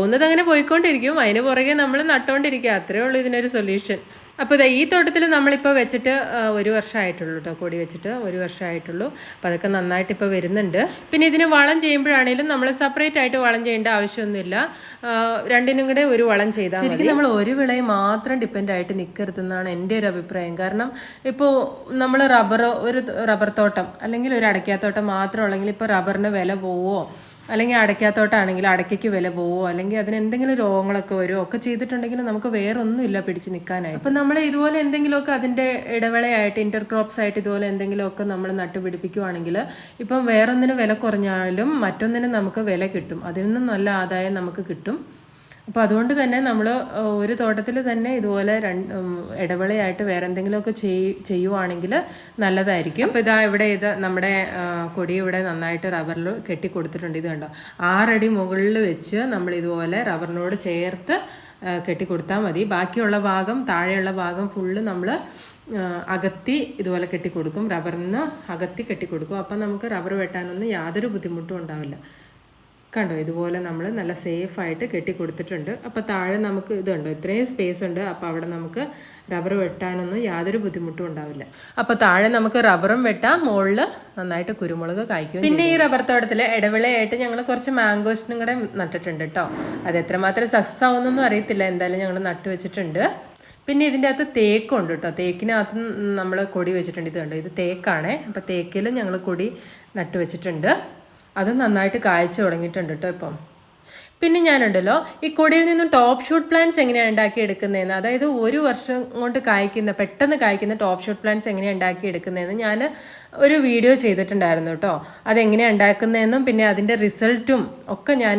പോകുന്നത് അങ്ങനെ പോയിക്കൊണ്ടിരിക്കും. അതിന് പുറകെ നമ്മൾ നട്ടുകൊണ്ടിരിക്കുക അത്രേ ഉള്ളൂ ഇതിനൊരു സൊല്യൂഷൻ അപ്പോൾ ഇതാ ഈ തോട്ടത്തിൽ നമ്മളിപ്പോൾ വെച്ചിട്ട് ഒരു വർഷമായിട്ടുള്ളൂ കേട്ടോ കൊടി വെച്ചിട്ട് ഒരു വർഷമായിട്ടുള്ളൂ അപ്പോൾ അതൊക്കെ നന്നായിട്ട് ഇപ്പോൾ വരുന്നുണ്ട്. പിന്നെ ഇതിന് വളം ചെയ്യുമ്പോഴാണെങ്കിലും നമ്മൾ സെപ്പറേറ്റ് ആയിട്ട് വളം ചെയ്യേണ്ട ആവശ്യമൊന്നുമില്ല. രണ്ടിനും കൂടെ ഒരു വളം ചെയ്താൽ ശരിക്കും നമ്മൾ ഒരു വിളയെ മാത്രം ഡിപ്പെൻഡ് ആയിട്ട് നിൽക്കരുതെന്നാണ് എന്റെ ഒരു അഭിപ്രായം. കാരണം ഇപ്പോൾ നമ്മൾ റബ്ബർ ഒരു റബ്ബർ തോട്ടം അല്ലെങ്കിൽ ഒരു അടയ്ക്കാത്തോട്ടം മാത്രം ഉള്ളെങ്കിൽ ഇപ്പോൾ റബ്ബറിന് വില പോവോ? അല്ലെങ്കിൽ അടയ്ക്കാത്തോട്ടാണെങ്കിൽ അടയ്ക്കയ്ക്ക് വില പോവോ അല്ലെങ്കിൽ അതിന് എന്തെങ്കിലും രോഗങ്ങളൊക്കെ വരുമോ ഒക്കെ ചെയ്തിട്ടുണ്ടെങ്കിൽ നമുക്ക് വേറെ ഒന്നുമില്ല പിടിച്ച് നിൽക്കാനായി അപ്പം നമ്മൾ ഇതുപോലെ എന്തെങ്കിലുമൊക്കെ അതിന്റെ ഇടവേളയായിട്ട് ഇന്റർ ക്രോപ്സ് ആയിട്ട് ഇതുപോലെ എന്തെങ്കിലുമൊക്കെ നമ്മൾ നട്ടുപിടിപ്പിക്കുവാണെങ്കിൽ ഇപ്പം വേറൊന്നിന് വില കുറഞ്ഞാലും മറ്റൊന്നിന് നമുക്ക് വില കിട്ടും. അതിൽ നിന്നും നല്ല ആദായം നമുക്ക് കിട്ടും. അപ്പോൾ അതുകൊണ്ട് തന്നെ നമ്മൾ ഒരു തോട്ടത്തിൽ തന്നെ ഇതുപോലെ രണ്ട് ഇടവേളയായിട്ട് വേറെ എന്തെങ്കിലുമൊക്കെ ചെയ് ചെയ്യുവാണെങ്കിൽ നല്ലതായിരിക്കും. അപ്പോൾ ഇതാ ഇവിടെ ഇത് നമ്മുടെ കൊടി ഇവിടെ നന്നായിട്ട് റബ്ബറിൽ കെട്ടി കൊടുത്തിട്ടുണ്ട്. ഇത് കണ്ടോ? ആറടി മുകളിൽ വെച്ച് നമ്മൾ ഇതുപോലെ റബ്ബറിനോട് ചേർത്ത് കെട്ടിക്കൊടുത്താൽ കെട്ടി കൊടുത്താൽ മതി. ബാക്കിയുള്ള ഭാഗം താഴെയുള്ള ഭാഗം ഫുള്ള് നമ്മൾ അകത്തി ഇതുപോലെ കെട്ടി കൊടുക്കും. റബ്ബറിൽ നിന്ന് അകത്തി കെട്ടി കൊടുക്കും. അപ്പം നമുക്ക് റബ്ബർ വെട്ടാനൊന്നും യാതൊരു ബുദ്ധിമുട്ടും ഉണ്ടാവില്ല. കണ്ടോ ഇതുപോലെ നമ്മൾ നല്ല സേഫ് ആയിട്ട് കെട്ടി കൊടുത്തിട്ടുണ്ട് അപ്പോൾ താഴെ നമുക്ക് ഇതുണ്ടോ ഇത്രയും സ്പേസ് ഉണ്ട്. അപ്പോൾ അവിടെ നമുക്ക് റബ്ബർ വെട്ടാനൊന്നും യാതൊരു ബുദ്ധിമുട്ടും ഉണ്ടാവില്ല. അപ്പോൾ താഴെ നമുക്ക് റബ്ബറും വെട്ടാം മുകളിൽ നന്നായിട്ട് കുരുമുളക് കായ്ക്കും പിന്നെ ഈ റബ്ബർ തോട്ടത്തിൽ ഇടവിളയായിട്ട് ഞങ്ങൾ കുറച്ച് മാംഗോസ്റ്റിനും കൂടെ നട്ടിട്ടുണ്ട് കേട്ടോ അത് എത്രമാത്രം സക്സസ് ആവുന്നൊന്നും അറിയത്തില്ല എന്തായാലും ഞങ്ങൾ നട്ടു വെച്ചിട്ടുണ്ട്. പിന്നെ ഇതിന്റെ അകത്ത് തേക്കുണ്ട് കേട്ടോ തേക്കിനകത്ത് നമ്മൾ കൊടി വെച്ചിട്ടുണ്ട്. ഇത് കണ്ടോ ഇത് തേക്കാണേ. അപ്പോൾ തേക്കിലും ഞങ്ങൾ കൊടി നട്ടു വെച്ചിട്ടുണ്ട്. അത് നന്നായിട്ട് കായ്ച്ചു തുടങ്ങിയിട്ടുണ്ട് കേട്ടോ ഇപ്പം. പിന്നെ ഞാനുണ്ടല്ലോ ഈ കൊടിയിൽ നിന്നും ടോപ്പ് ഷൂട്ട് പ്ലാന്റ്സ് എങ്ങനെയാണ് ഉണ്ടാക്കി എടുക്കുന്നതെന്ന് അതായത് ഒരു വർഷം കൊണ്ട് കായ്ക്കുന്ന പെട്ടെന്ന് കായ്ക്കുന്ന ടോപ്പ് ഷൂട്ട് പ്ലാന്റ്സ് എങ്ങനെയാണ് ഉണ്ടാക്കി എടുക്കുന്നതെന്ന് ഞാൻ ഒരു വീഡിയോ ചെയ്തിട്ടുണ്ടായിരുന്നു കേട്ടോ അതെങ്ങനെയാണ് ഉണ്ടാക്കുന്നതെന്നും പിന്നെ അതിന്റെ റിസൾട്ടും ഒക്കെ ഞാൻ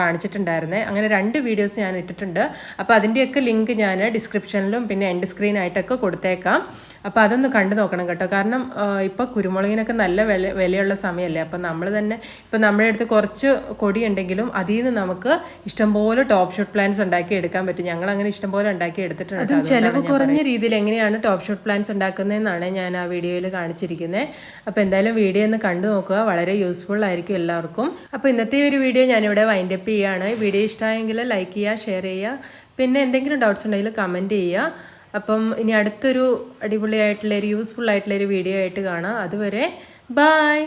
കാണിച്ചിട്ടുണ്ടായിരുന്നേ. അങ്ങനെ രണ്ട് വീഡിയോസ് ഞാൻ ഇട്ടിട്ടുണ്ട്. അപ്പോൾ അതിന്റെയൊക്കെ ലിങ്ക് ഞാൻ ഡിസ്ക്രിപ്ഷനിലും പിന്നെ എൻഡ് സ്ക്രീനായിട്ടൊക്കെ കൊടുത്തേക്കാം. അപ്പോൾ അതൊന്ന് കണ്ടു നോക്കണം കേട്ടോ. കാരണം ഇപ്പോൾ കുരുമുളകിനൊക്കെ നല്ല വില വിലയുള്ള സമയമല്ലേ അപ്പോൾ നമ്മൾ തന്നെ ഇപ്പോൾ നമ്മുടെ അടുത്ത് കുറച്ച് കൊടി ഉണ്ടെങ്കിലും അതിൽ നിന്ന് നമുക്ക് ഇഷ്ടംപോലെ ടോപ്പ് ഷൂട്ട് പ്ലാന്റ്സ് ഉണ്ടാക്കി എടുക്കാൻ പറ്റും. ഞങ്ങൾ അങ്ങനെ ഇഷ്ടംപോലെ ഉണ്ടാക്കി എടുത്തിട്ടുണ്ട് അതും ചിലവ് കുറഞ്ഞ രീതിയിൽ എങ്ങനെയാണ് ടോപ്പ് ഷൂട്ട് പ്ലാന്റ്സ് ഉണ്ടാക്കുന്നതെന്നാണ് ഞാൻ ആ വീഡിയോയിൽ കാണിച്ചിരിക്കുന്നത് അപ്പോൾ എന്തായാലും വീഡിയോ ഒന്ന് കണ്ടു നോക്കുക. വളരെ യൂസ്ഫുൾ ആയിരിക്കും എല്ലാവർക്കും. അപ്പോൾ ഇന്നത്തെ ഒരു വീഡിയോ ഞാനിവിടെ വൈൻഡ് അപ്പ് ചെയ്യുകയാണ് വീഡിയോ ഇഷ്ടമായെങ്കിൽ ലൈക്ക് ചെയ്യുക ഷെയർ ചെയ്യുക. പിന്നെ എന്തെങ്കിലും ഡൗട്ട്സ് ഉണ്ടെങ്കിൽ കമന്റ് ചെയ്യുക. അപ്പം ഇനി അടുത്തൊരു അടിപൊളിയായിട്ടുള്ള ഒരു യൂസ്ഫുൾ ആയിട്ടുള്ള ഒരു വീഡിയോ ആയിട്ട് കാണാം. അതുവരെ ബായ്